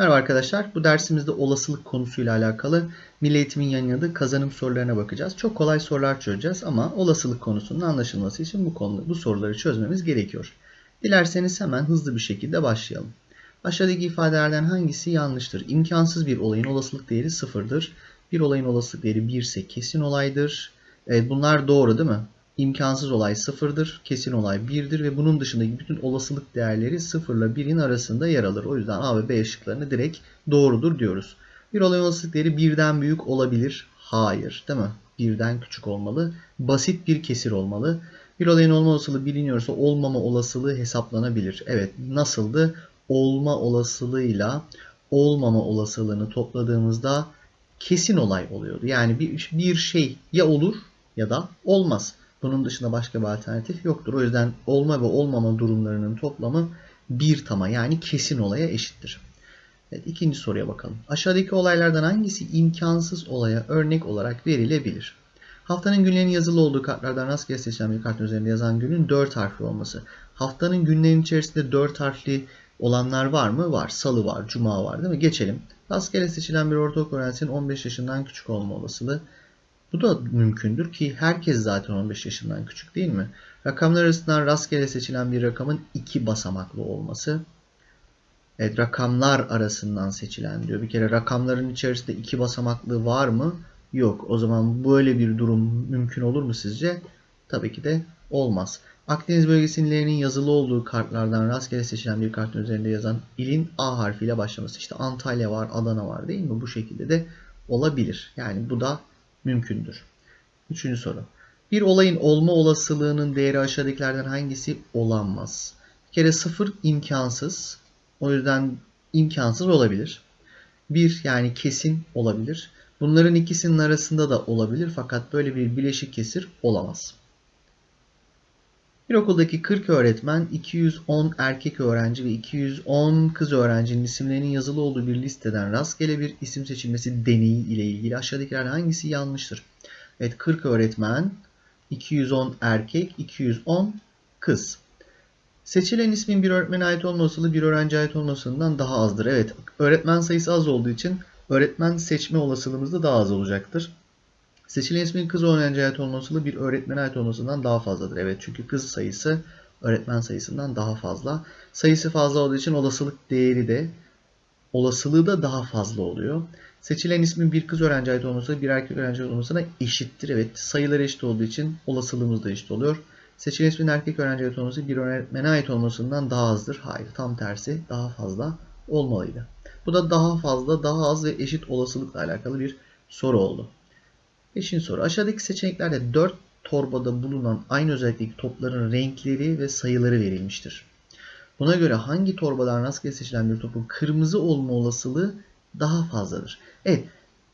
Merhaba arkadaşlar. Bu dersimizde olasılık konusuyla alakalı Milli Eğitim'in yayınladığı kazanım sorularına bakacağız. Çok kolay sorular çözeceğiz ama olasılık konusunun anlaşılması için bu konu, bu soruları çözmemiz gerekiyor. Dilerseniz hemen hızlı bir şekilde başlayalım. Aşağıdaki ifadelerden hangisi yanlıştır? İmkansız bir olayın olasılık değeri sıfırdır. Bir olayın olasılık değeri 1 ise kesin olaydır. Evet, bunlar doğru değil mi? İmkansız olay sıfırdır, kesin olay 1'dir ve bunun dışındaki bütün olasılık değerleri 0 ile 1'in arasında yer alır. O yüzden A ve B şıklarını direkt doğrudur diyoruz. Bir olayın olasılık değeri 1'den büyük olabilir. Hayır, değil mi? 1'den küçük olmalı. Basit bir kesir olmalı. Bir olayın olma olasılığı biliniyorsa olmama olasılığı hesaplanabilir. Evet, nasıldı? Olma olasılığıyla olmama olasılığını topladığımızda kesin olay oluyordu. Yani bir, bir şey ya olur ya da olmaz. Bunun dışında başka bir alternatif yoktur. O yüzden olma ve olmama durumlarının toplamı bir tama yani kesin olaya eşittir. Evet, ikinci soruya bakalım. Aşağıdaki olaylardan hangisi imkansız olaya örnek olarak verilebilir? Haftanın günlerinin yazılı olduğu kartlardan rastgele seçilen bir kartın üzerinde yazan günün 4 harfli olması. Haftanın günlerinin içerisinde 4 harfli olanlar var mı? Var. Salı var, cuma var değil mi? Geçelim. Rastgele seçilen bir ortaokul öğrencisinin 15 yaşından küçük olma olasılığı. Bu da mümkündür ki herkes zaten 15 yaşından küçük değil mi? Rakamlar arasından rastgele seçilen bir rakamın iki basamaklı olması. Evet rakamlar arasından seçilen diyor. Bir kere rakamların içerisinde iki basamaklı var mı? Yok. O zaman böyle bir durum mümkün olur mu sizce? Tabii ki de olmaz. Akdeniz bölgesinin yazılı olduğu kartlardan rastgele seçilen bir kartın üzerinde yazan ilin A harfiyle başlaması. İşte Antalya var, Adana var değil mi? Bu şekilde de olabilir. Yani bu da mümkündür. Üçüncü soru. Bir olayın olma olasılığının değeri aşağıdakilerden hangisi olamaz? Bir kere sıfır imkansız. O yüzden imkansız olabilir. Bir yani kesin olabilir. Bunların ikisinin arasında da olabilir fakat böyle bir bileşik kesir olamaz. Bir okuldaki 40 öğretmen, 210 erkek öğrenci ve 210 kız öğrencinin isimlerinin yazılı olduğu bir listeden rastgele bir isim seçilmesi deneyi ile ilgili aşağıdakilerden hangisi yanlıştır? Evet 40 öğretmen, 210 erkek, 210 kız. Seçilen ismin bir öğretmene ait olma bir öğrenciye ait olmasından daha azdır. Evet öğretmen sayısı az olduğu için öğretmen seçme olasılığımız da daha az olacaktır. Seçilen ismin kız öğrenciye ait olma olasılığı bir öğretmene ait olmasından daha fazladır. Evet çünkü kız sayısı öğretmen sayısından daha fazla. Sayısı fazla olduğu için olasılık değeri de olasılığı da daha fazla oluyor. Seçilen ismin bir kız öğrenci ait olması bir erkek öğrenci ait olmasına eşittir. Evet sayıları eşit olduğu için olasılığımız da eşit oluyor. Seçilen ismin erkek öğrenci ait olması bir öğretmene ait olmasından daha azdır. Hayır tam tersi daha fazla olmalıydı. Bu da daha fazla, daha az ve eşit olasılıkla alakalı bir soru oldu. Beşinci soru. Aşağıdaki seçeneklerde 4 torbada bulunan aynı özellikteki topların renkleri ve sayıları verilmiştir. Buna göre hangi torbadan rastgele seçilen bir topun kırmızı olma olasılığı daha fazladır? Evet,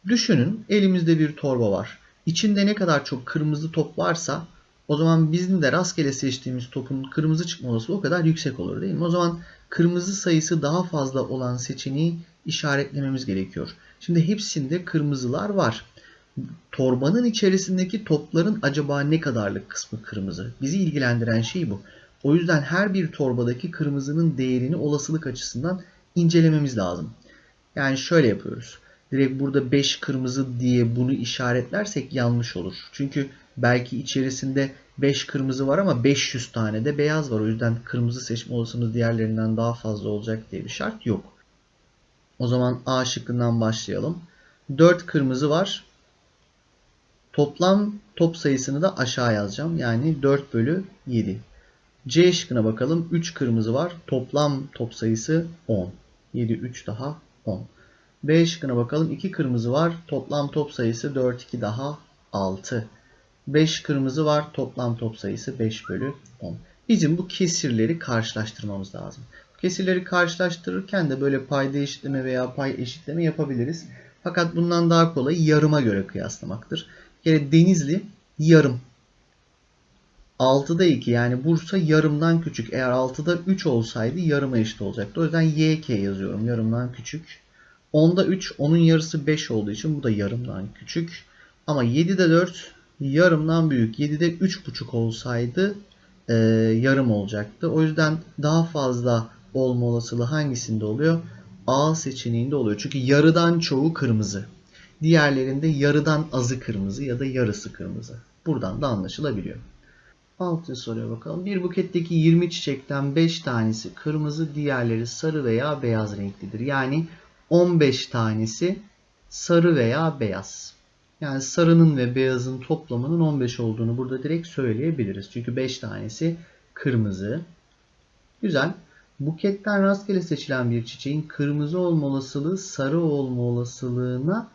düşünün elimizde bir torba var. İçinde ne kadar çok kırmızı top varsa o zaman bizim de rastgele seçtiğimiz topun kırmızı çıkma olasılığı o kadar yüksek olur değil mi? O zaman kırmızı sayısı daha fazla olan seçeneği işaretlememiz gerekiyor. Şimdi hepsinde kırmızılar var torbanın içerisindeki topların acaba ne kadarlık kısmı kırmızı? Bizi ilgilendiren şey bu. O yüzden her bir torbadaki kırmızının değerini olasılık açısından incelememiz lazım. Yani şöyle yapıyoruz. Direkt burada 5 kırmızı diye bunu işaretlersek yanlış olur. Çünkü belki içerisinde 5 kırmızı var ama 500 tane de beyaz var. O yüzden kırmızı seçme olasılığımız diğerlerinden daha fazla olacak diye bir şart yok. O zaman A şıkkından başlayalım. 4 kırmızı var. Toplam top sayısını da aşağı yazacağım. Yani 4 bölü 7. C şıkkına bakalım. 3 kırmızı var. Toplam top sayısı 10. 7, 3 daha 10. B şıkkına bakalım. 2 kırmızı var. Toplam top sayısı 4, 2 daha 6. 5 kırmızı var. Toplam top sayısı 5 bölü 10. Bizim bu kesirleri karşılaştırmamız lazım. Kesirleri karşılaştırırken de böyle payda eşitleme veya pay eşitleme yapabiliriz. Fakat bundan daha kolay yarıma göre kıyaslamaktır kere Denizli yarım. 6'da 2 yani Bursa yarımdan küçük. Eğer 6'da 3 olsaydı yarıma eşit olacaktı. O yüzden YK yazıyorum. Yarımdan küçük. 10'da 3 onun yarısı 5 olduğu için bu da yarımdan küçük. Ama 7'de 4 yarımdan büyük. 7'de 3,5 olsaydı e, yarım olacaktı. O yüzden daha fazla olma olasılığı hangisinde oluyor? A seçeneğinde oluyor. Çünkü yarıdan çoğu kırmızı. Diğerlerinde yarıdan azı kırmızı ya da yarısı kırmızı. Buradan da anlaşılabiliyor. Altı soruya bakalım. Bir buketteki 20 çiçekten 5 tanesi kırmızı, diğerleri sarı veya beyaz renklidir. Yani 15 tanesi sarı veya beyaz. Yani sarının ve beyazın toplamının 15 olduğunu burada direkt söyleyebiliriz. Çünkü 5 tanesi kırmızı. Güzel. Buketten rastgele seçilen bir çiçeğin kırmızı olma olasılığı sarı olma olasılığına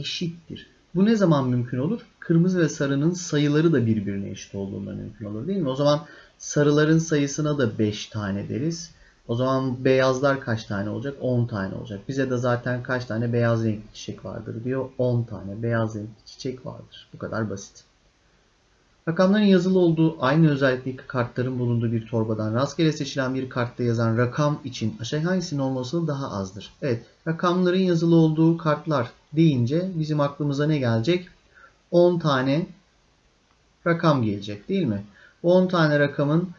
eşittir. Bu ne zaman mümkün olur? Kırmızı ve sarının sayıları da birbirine eşit olduğunda mümkün olur değil mi? O zaman sarıların sayısına da 5 tane deriz. O zaman beyazlar kaç tane olacak? 10 tane olacak. Bize de zaten kaç tane beyaz renkli çiçek vardır diyor. 10 tane beyaz renkli çiçek vardır. Bu kadar basit. Rakamların yazılı olduğu aynı özellikteki kartların bulunduğu bir torbadan rastgele seçilen bir kartta yazan rakam için aşağı hangisinin olması daha azdır? Evet, rakamların yazılı olduğu kartlar deyince bizim aklımıza ne gelecek? 10 tane rakam gelecek değil mi? Bu 10 tane rakamın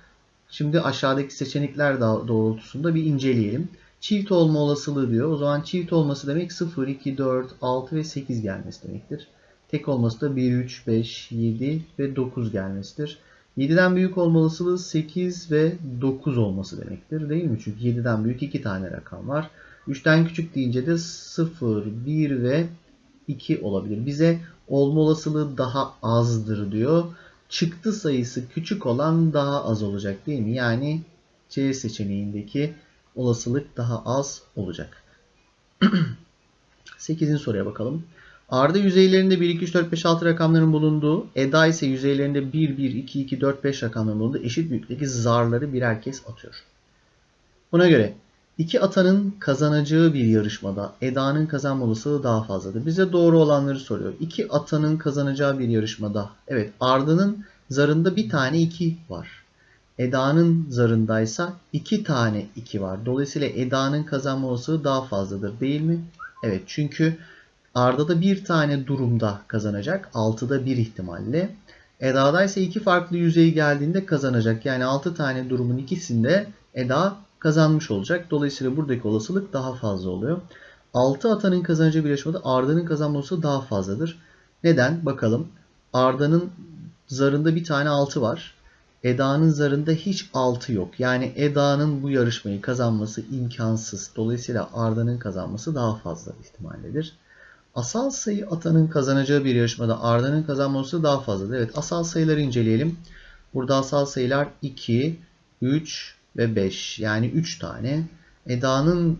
şimdi aşağıdaki seçenekler doğrultusunda bir inceleyelim. Çift olma olasılığı diyor. O zaman çift olması demek 0, 2, 4, 6 ve 8 gelmesi demektir. Tek olması da 1, 3, 5, 7 ve 9 gelmesidir. 7'den büyük olma olasılığı 8 ve 9 olması demektir değil mi? Çünkü 7'den büyük 2 tane rakam var. 3'ten küçük deyince de 0, 1 ve 2 olabilir. Bize olma olasılığı daha azdır diyor. Çıktı sayısı küçük olan daha az olacak değil mi? Yani C seçeneğindeki olasılık daha az olacak. 8. soruya bakalım. Arda yüzeylerinde 1, 2, 3, 4, 5, 6 rakamların bulunduğu, Eda ise yüzeylerinde 1, 1, 2, 2, 4, 5 rakamların bulunduğu eşit büyüklükteki zarları birer kez atıyor. Buna göre iki atanın kazanacağı bir yarışmada Eda'nın kazanma olasılığı daha fazladır. Bize doğru olanları soruyor. İki atanın kazanacağı bir yarışmada. Evet Arda'nın zarında bir tane 2 var. Eda'nın zarındaysa iki tane 2 var. Dolayısıyla Eda'nın kazanma olasılığı daha fazladır değil mi? Evet çünkü Arda da bir tane durumda kazanacak. 6'da bir ihtimalle. Eda'da ise iki farklı yüzey geldiğinde kazanacak. Yani 6 tane durumun ikisinde Eda kazanmış olacak. Dolayısıyla buradaki olasılık daha fazla oluyor. 6 atanın kazanacağı bir yarışmada Arda'nın kazanması daha fazladır. Neden? Bakalım. Arda'nın zarında bir tane 6 var. Eda'nın zarında hiç 6 yok. Yani Eda'nın bu yarışmayı kazanması imkansız. Dolayısıyla Arda'nın kazanması daha fazla ihtimallidir. Asal sayı atanın kazanacağı bir yarışmada Arda'nın kazanması daha fazladır. Evet asal sayıları inceleyelim. Burada asal sayılar 2, 3 ve 5. Yani 3 tane. Eda'nın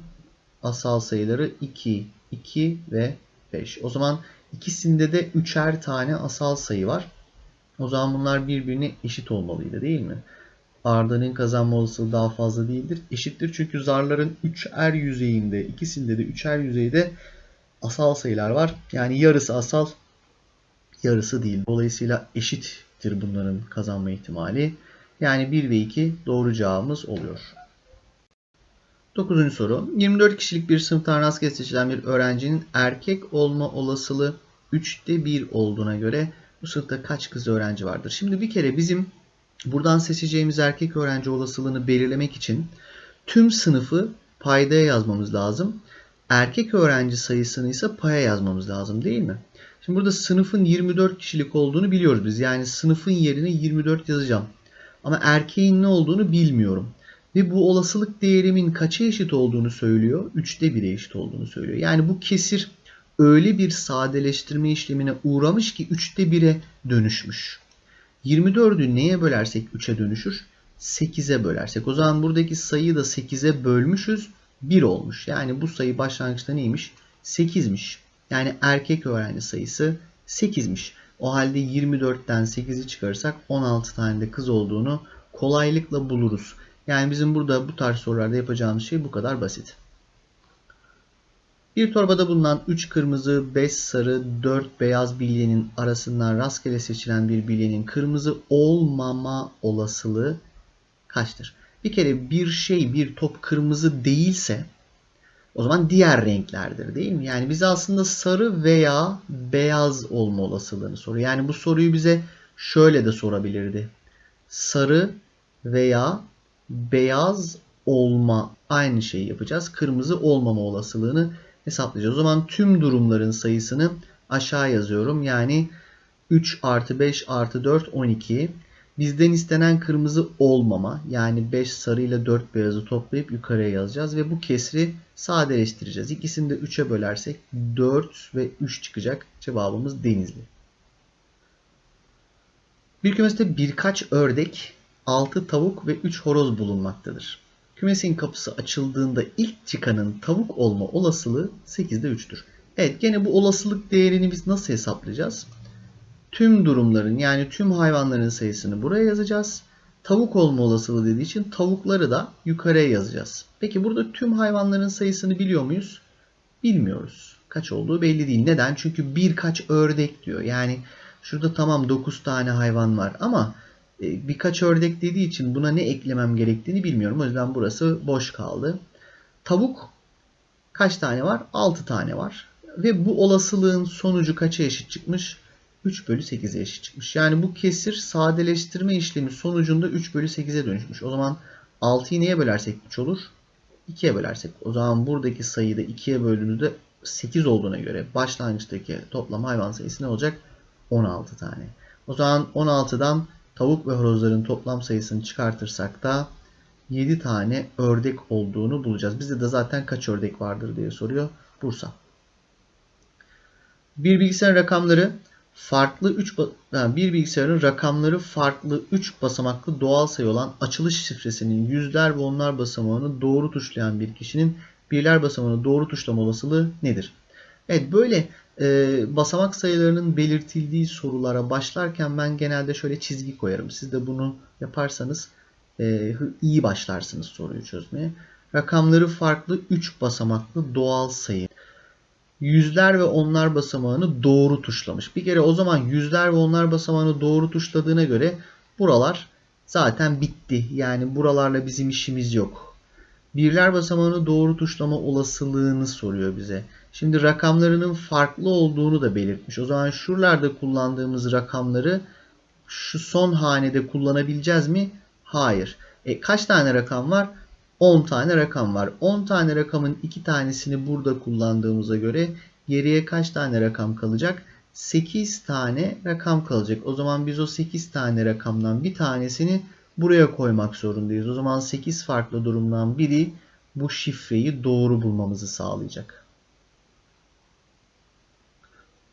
asal sayıları 2, 2 ve 5. O zaman ikisinde de üçer tane asal sayı var. O zaman bunlar birbirine eşit olmalıydı değil mi? Arda'nın kazanma olasılığı daha fazla değildir. Eşittir çünkü zarların üçer yüzeyinde, ikisinde de üçer yüzeyde asal sayılar var. Yani yarısı asal, yarısı değil. Dolayısıyla eşittir bunların kazanma ihtimali. Yani 1 ve 2 doğru cevabımız oluyor. 9. soru. 24 kişilik bir sınıftan rastgele seçilen bir öğrencinin erkek olma olasılığı 3'te 1 olduğuna göre bu sınıfta kaç kız öğrenci vardır? Şimdi bir kere bizim buradan seçeceğimiz erkek öğrenci olasılığını belirlemek için tüm sınıfı paydaya yazmamız lazım. Erkek öğrenci sayısını ise paya yazmamız lazım değil mi? Şimdi burada sınıfın 24 kişilik olduğunu biliyoruz biz. Yani sınıfın yerine 24 yazacağım. Ama erkeğin ne olduğunu bilmiyorum. Ve bu olasılık değerimin kaça eşit olduğunu söylüyor? 3'te 1'e eşit olduğunu söylüyor. Yani bu kesir öyle bir sadeleştirme işlemine uğramış ki 3'te 1'e dönüşmüş. 24'ü neye bölersek 3'e dönüşür? 8'e bölersek. O zaman buradaki sayıyı da 8'e bölmüşüz. 1 olmuş. Yani bu sayı başlangıçta neymiş? 8'miş. Yani erkek öğrenci sayısı 8'miş. O halde 24'ten 8'i çıkarırsak 16 tane de kız olduğunu kolaylıkla buluruz. Yani bizim burada bu tarz sorularda yapacağımız şey bu kadar basit. Bir torbada bulunan 3 kırmızı, 5 sarı, 4 beyaz bilyenin arasından rastgele seçilen bir bilyenin kırmızı olmama olasılığı kaçtır? Bir kere bir şey, bir top kırmızı değilse o zaman diğer renklerdir değil mi? Yani bize aslında sarı veya beyaz olma olasılığını soruyor. Yani bu soruyu bize şöyle de sorabilirdi. Sarı veya beyaz olma aynı şeyi yapacağız. Kırmızı olmama olasılığını hesaplayacağız. O zaman tüm durumların sayısını aşağı yazıyorum. Yani 3 artı 5 artı 4 12. Bizden istenen kırmızı olmama yani 5 sarı ile 4 beyazı toplayıp yukarıya yazacağız ve bu kesri sadeleştireceğiz. İkisini de 3'e bölersek 4 ve 3 çıkacak. Cevabımız Denizli. Bir kümeste birkaç ördek, 6 tavuk ve 3 horoz bulunmaktadır. Kümesin kapısı açıldığında ilk çıkanın tavuk olma olasılığı 8'de 3'tür. Evet gene bu olasılık değerini biz nasıl hesaplayacağız? Tüm durumların yani tüm hayvanların sayısını buraya yazacağız. Tavuk olma olasılığı dediği için tavukları da yukarıya yazacağız. Peki burada tüm hayvanların sayısını biliyor muyuz? Bilmiyoruz. Kaç olduğu belli değil. Neden? Çünkü birkaç ördek diyor. Yani şurada tamam 9 tane hayvan var ama e, birkaç ördek dediği için buna ne eklemem gerektiğini bilmiyorum. O yüzden burası boş kaldı. Tavuk kaç tane var? 6 tane var. Ve bu olasılığın sonucu kaça eşit çıkmış? 3 bölü 8'e eşit çıkmış. Yani bu kesir sadeleştirme işlemi sonucunda 3 bölü 8'e dönüşmüş. O zaman 6'yı neye bölersek 3 olur? 2'ye bölersek. O zaman buradaki sayıda 2'ye böldüğümüzde 8 olduğuna göre başlangıçtaki toplam hayvan sayısı ne olacak? 16 tane. O zaman 16'dan tavuk ve horozların toplam sayısını çıkartırsak da 7 tane ördek olduğunu bulacağız. Bizde de zaten kaç ördek vardır diye soruyor Bursa. Bir bilgisayar rakamları farklı 3 yani bir bilgisayarın rakamları farklı 3 basamaklı doğal sayı olan açılış şifresinin yüzler ve onlar basamağını doğru tuşlayan bir kişinin birler basamağını doğru tuşlama olasılığı nedir? Evet böyle e, basamak sayılarının belirtildiği sorulara başlarken ben genelde şöyle çizgi koyarım. Siz de bunu yaparsanız e, iyi başlarsınız soruyu çözmeye. Rakamları farklı 3 basamaklı doğal sayı yüzler ve onlar basamağını doğru tuşlamış. Bir kere o zaman yüzler ve onlar basamağını doğru tuşladığına göre buralar zaten bitti. Yani buralarla bizim işimiz yok. Birler basamağını doğru tuşlama olasılığını soruyor bize. Şimdi rakamlarının farklı olduğunu da belirtmiş. O zaman şuralarda kullandığımız rakamları şu son hanede kullanabileceğiz mi? Hayır. E, kaç tane rakam var? 10 tane rakam var. 10 tane rakamın 2 tanesini burada kullandığımıza göre geriye kaç tane rakam kalacak? 8 tane rakam kalacak. O zaman biz o 8 tane rakamdan bir tanesini buraya koymak zorundayız. O zaman 8 farklı durumdan biri bu şifreyi doğru bulmamızı sağlayacak.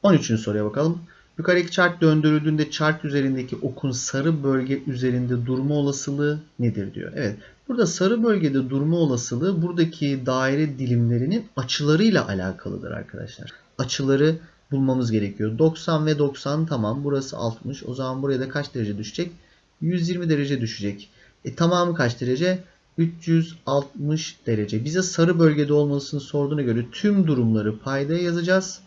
13. soruya bakalım. Yukarıdaki çark döndürüldüğünde çark üzerindeki okun sarı bölge üzerinde durma olasılığı nedir diyor. Evet burada sarı bölgede durma olasılığı buradaki daire dilimlerinin açılarıyla alakalıdır arkadaşlar. Açıları bulmamız gerekiyor. 90 ve 90 tamam burası 60 o zaman buraya da kaç derece düşecek? 120 derece düşecek. E, tamamı kaç derece? 360 derece. Bize sarı bölgede olmasını sorduğuna göre tüm durumları paydaya yazacağız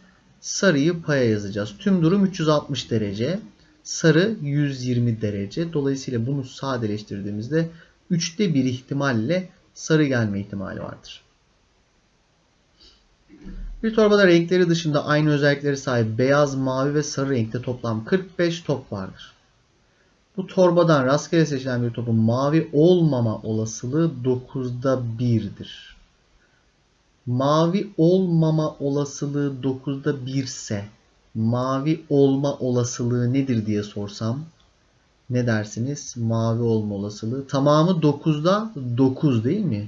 sarıyı paya yazacağız. Tüm durum 360 derece. Sarı 120 derece. Dolayısıyla bunu sadeleştirdiğimizde 3'te 1 ihtimalle sarı gelme ihtimali vardır. Bir torbada renkleri dışında aynı özellikleri sahip beyaz, mavi ve sarı renkte toplam 45 top vardır. Bu torbadan rastgele seçilen bir topun mavi olmama olasılığı 9'da 1'dir mavi olmama olasılığı 9'da 1 ise mavi olma olasılığı nedir diye sorsam ne dersiniz? Mavi olma olasılığı. Tamamı 9'da 9 değil mi?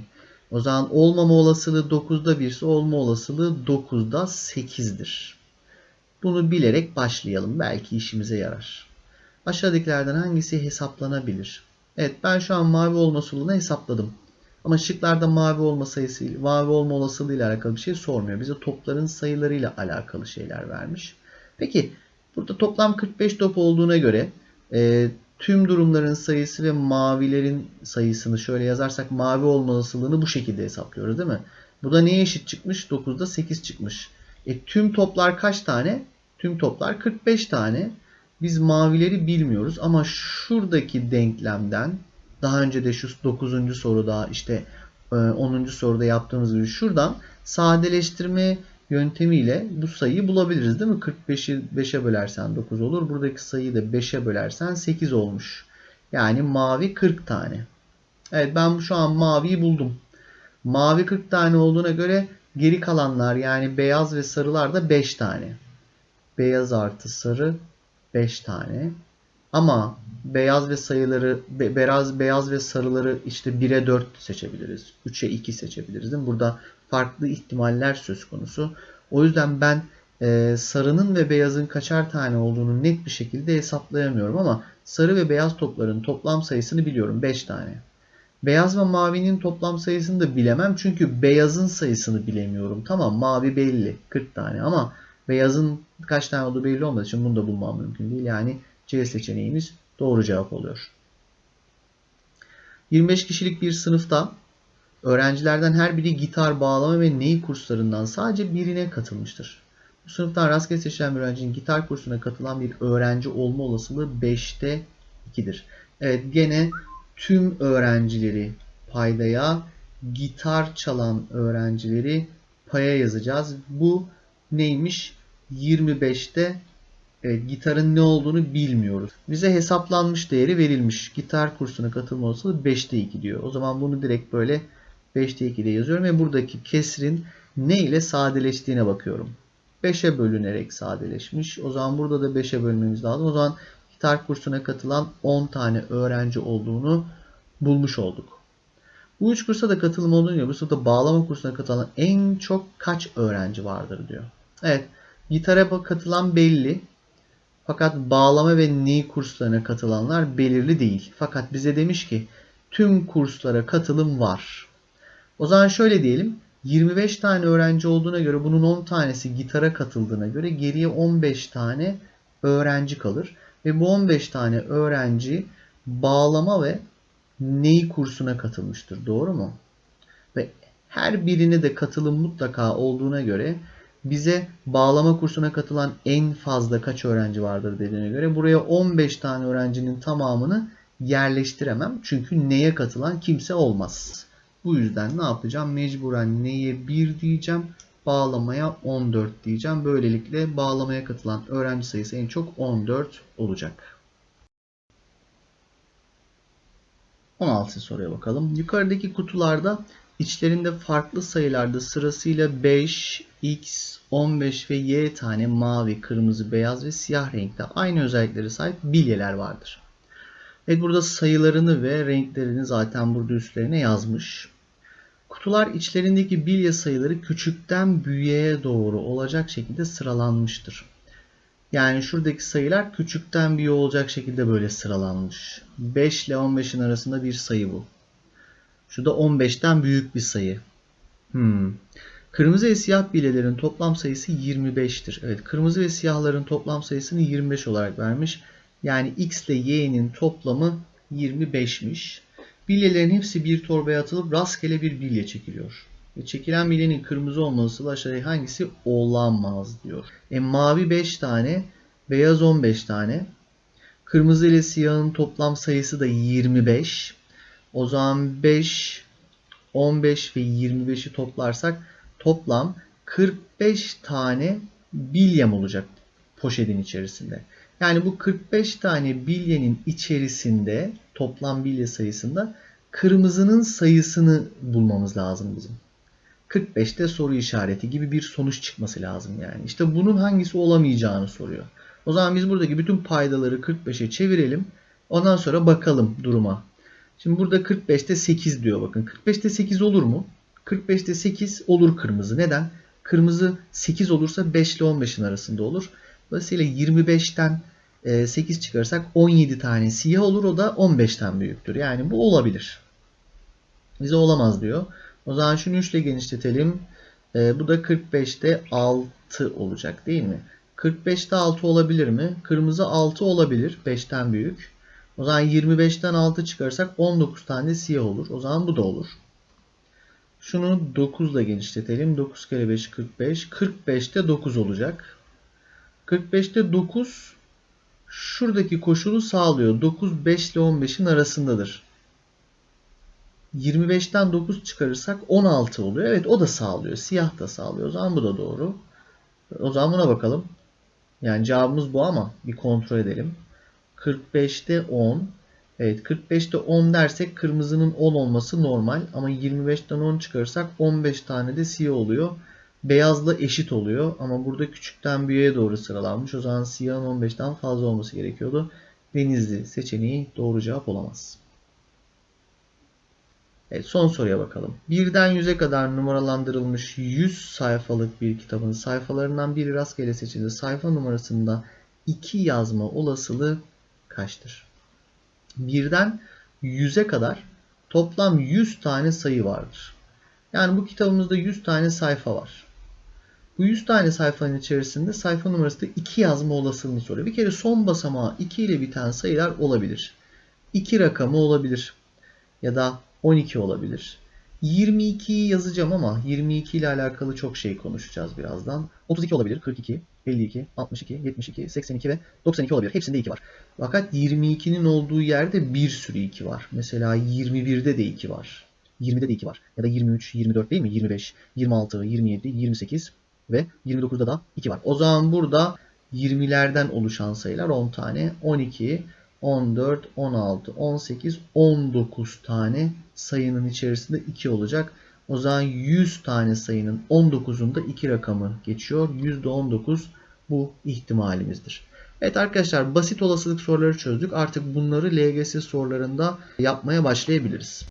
O zaman olmama olasılığı 9'da 1 ise olma olasılığı 9'da 8'dir. Bunu bilerek başlayalım. Belki işimize yarar. Aşağıdakilerden hangisi hesaplanabilir? Evet ben şu an mavi olma olasılığını hesapladım. Ama şıklarda mavi olma sayısı, mavi olma olasılığı ile alakalı bir şey sormuyor. Bize topların sayılarıyla alakalı şeyler vermiş. Peki burada toplam 45 top olduğuna göre e, tüm durumların sayısı ve mavilerin sayısını şöyle yazarsak mavi olma olasılığını bu şekilde hesaplıyoruz değil mi? Bu da neye eşit çıkmış? 9'da 8 çıkmış. E, tüm toplar kaç tane? Tüm toplar 45 tane. Biz mavileri bilmiyoruz ama şuradaki denklemden daha önce de şu 9. soruda işte 10. E, soruda yaptığımız gibi şuradan sadeleştirme yöntemiyle bu sayıyı bulabiliriz değil mi? 45'i 5'e bölersen 9 olur. Buradaki sayıyı da 5'e bölersen 8 olmuş. Yani mavi 40 tane. Evet ben şu an maviyi buldum. Mavi 40 tane olduğuna göre geri kalanlar yani beyaz ve sarılar da 5 tane. Beyaz artı sarı 5 tane. Ama beyaz ve sayıları be- beyaz beyaz ve sarıları işte 1'e 4 seçebiliriz. 3'e 2 seçebiliriz. Değil mi? Burada farklı ihtimaller söz konusu. O yüzden ben e, sarının ve beyazın kaçar tane olduğunu net bir şekilde hesaplayamıyorum ama sarı ve beyaz topların toplam sayısını biliyorum 5 tane. Beyaz ve mavinin toplam sayısını da bilemem çünkü beyazın sayısını bilemiyorum. Tamam mavi belli 40 tane ama beyazın kaç tane olduğu belli olmadığı için bunu da bulmam mümkün değil. Yani C seçeneğimiz doğru cevap oluyor. 25 kişilik bir sınıfta öğrencilerden her biri gitar, bağlama ve ney kurslarından sadece birine katılmıştır. Bu sınıftan rastgele seçilen bir öğrencinin gitar kursuna katılan bir öğrenci olma olasılığı 5'te 2'dir. Evet gene tüm öğrencileri paydaya, gitar çalan öğrencileri paya yazacağız. Bu neymiş? 25'te evet, gitarın ne olduğunu bilmiyoruz. Bize hesaplanmış değeri verilmiş. Gitar kursuna katılma olasılığı 5'te 2 diyor. O zaman bunu direkt böyle 5'te 2 diye yazıyorum ve buradaki kesrin ne ile sadeleştiğine bakıyorum. 5'e bölünerek sadeleşmiş. O zaman burada da 5'e bölmemiz lazım. O zaman gitar kursuna katılan 10 tane öğrenci olduğunu bulmuş olduk. Bu üç kursa da katılım diyor. Bu sırada bağlama kursuna katılan en çok kaç öğrenci vardır diyor. Evet. Gitara katılan belli. Fakat bağlama ve ney kurslarına katılanlar belirli değil. Fakat bize demiş ki tüm kurslara katılım var. O zaman şöyle diyelim. 25 tane öğrenci olduğuna göre bunun 10 tanesi gitara katıldığına göre geriye 15 tane öğrenci kalır. Ve bu 15 tane öğrenci bağlama ve ney kursuna katılmıştır. Doğru mu? Ve her birine de katılım mutlaka olduğuna göre bize bağlama kursuna katılan en fazla kaç öğrenci vardır dediğine göre buraya 15 tane öğrencinin tamamını yerleştiremem. Çünkü neye katılan kimse olmaz. Bu yüzden ne yapacağım? Mecburen neye 1 diyeceğim. Bağlamaya 14 diyeceğim. Böylelikle bağlamaya katılan öğrenci sayısı en çok 14 olacak. 16 soruya bakalım. Yukarıdaki kutularda içlerinde farklı sayılarda sırasıyla 5, x, 15 ve y tane mavi, kırmızı, beyaz ve siyah renkte aynı özelliklere sahip bilyeler vardır. Evet burada sayılarını ve renklerini zaten burada üstlerine yazmış. Kutular içlerindeki bilye sayıları küçükten büyüğe doğru olacak şekilde sıralanmıştır. Yani şuradaki sayılar küçükten büyüğe olacak şekilde böyle sıralanmış. 5 ile 15'in arasında bir sayı bu. Şu da 15'ten büyük bir sayı. Hmm. Kırmızı ve siyah bilyelerin toplam sayısı 25'tir. Evet kırmızı ve siyahların toplam sayısını 25 olarak vermiş. Yani x ile y'nin toplamı 25'miş. Bilyelerin hepsi bir torbaya atılıp rastgele bir bilye çekiliyor. Ve çekilen bilyenin kırmızı olması aşağıya hangisi olamaz diyor. E mavi 5 tane, beyaz 15 tane. Kırmızı ile siyahın toplam sayısı da 25. O zaman 5, 15 ve 25'i toplarsak toplam 45 tane bilyem olacak poşetin içerisinde. Yani bu 45 tane bilyenin içerisinde toplam bilye sayısında kırmızının sayısını bulmamız lazım bizim. 45'te soru işareti gibi bir sonuç çıkması lazım yani. İşte bunun hangisi olamayacağını soruyor. O zaman biz buradaki bütün paydaları 45'e çevirelim. Ondan sonra bakalım duruma. Şimdi burada 45'te 8 diyor bakın. 45'te 8 olur mu? 45'te 8 olur kırmızı. Neden? Kırmızı 8 olursa 5 ile 15'in arasında olur. Dolayısıyla 25'ten 8 çıkarsak 17 tane siyah olur. O da 15'ten büyüktür. Yani bu olabilir. Bize olamaz diyor. O zaman şunu 3 ile genişletelim. bu da 45'te 6 olacak değil mi? 45'te 6 olabilir mi? Kırmızı 6 olabilir. 5'ten büyük. O zaman 25'ten 6 çıkarsak 19 tane siyah olur. O zaman bu da olur. Şunu 9 ile genişletelim. 9 kere 5 45. 45'te 9 olacak. 45'te 9 şuradaki koşulu sağlıyor. 9 5 ile 15'in arasındadır. 25'ten 9 çıkarırsak 16 oluyor. Evet o da sağlıyor. Siyah da sağlıyor. O zaman bu da doğru. O zaman buna bakalım. Yani cevabımız bu ama bir kontrol edelim. 45'te 10. Evet 45'te 10 dersek kırmızının 10 olması normal. Ama 25'ten 10 çıkarırsak 15 tane de siyah oluyor. Beyazla eşit oluyor. Ama burada küçükten büyüğe doğru sıralanmış. O zaman siyahın 15'ten fazla olması gerekiyordu. Denizli seçeneği doğru cevap olamaz. Evet, son soruya bakalım. Birden 100'e kadar numaralandırılmış 100 sayfalık bir kitabın sayfalarından biri rastgele seçildi. Sayfa numarasında 2 yazma olasılığı kaçtır? Birden 100'e kadar toplam 100 tane sayı vardır. Yani bu kitabımızda 100 tane sayfa var. Bu 100 tane sayfanın içerisinde sayfa numarası da 2 yazma olasılığını soruyor. Bir kere son basamağı 2 ile biten sayılar olabilir. 2 rakamı olabilir. Ya da 12 olabilir. 22'yi yazacağım ama 22 ile alakalı çok şey konuşacağız birazdan. 32 olabilir, 42, 52, 62, 72, 82 ve 92 olabilir. Hepsinde 2 var. Fakat 22'nin olduğu yerde bir sürü 2 var. Mesela 21'de de 2 var. 20'de de 2 var. Ya da 23, 24 değil mi? 25, 26, 27, 28 ve 29'da da 2 var. O zaman burada 20'lerden oluşan sayılar 10 tane. 12, 14, 16, 18, 19 tane sayının içerisinde 2 olacak. O zaman 100 tane sayının 19'unda 2 rakamı geçiyor. %19 bu ihtimalimizdir. Evet arkadaşlar basit olasılık soruları çözdük. Artık bunları LGS sorularında yapmaya başlayabiliriz.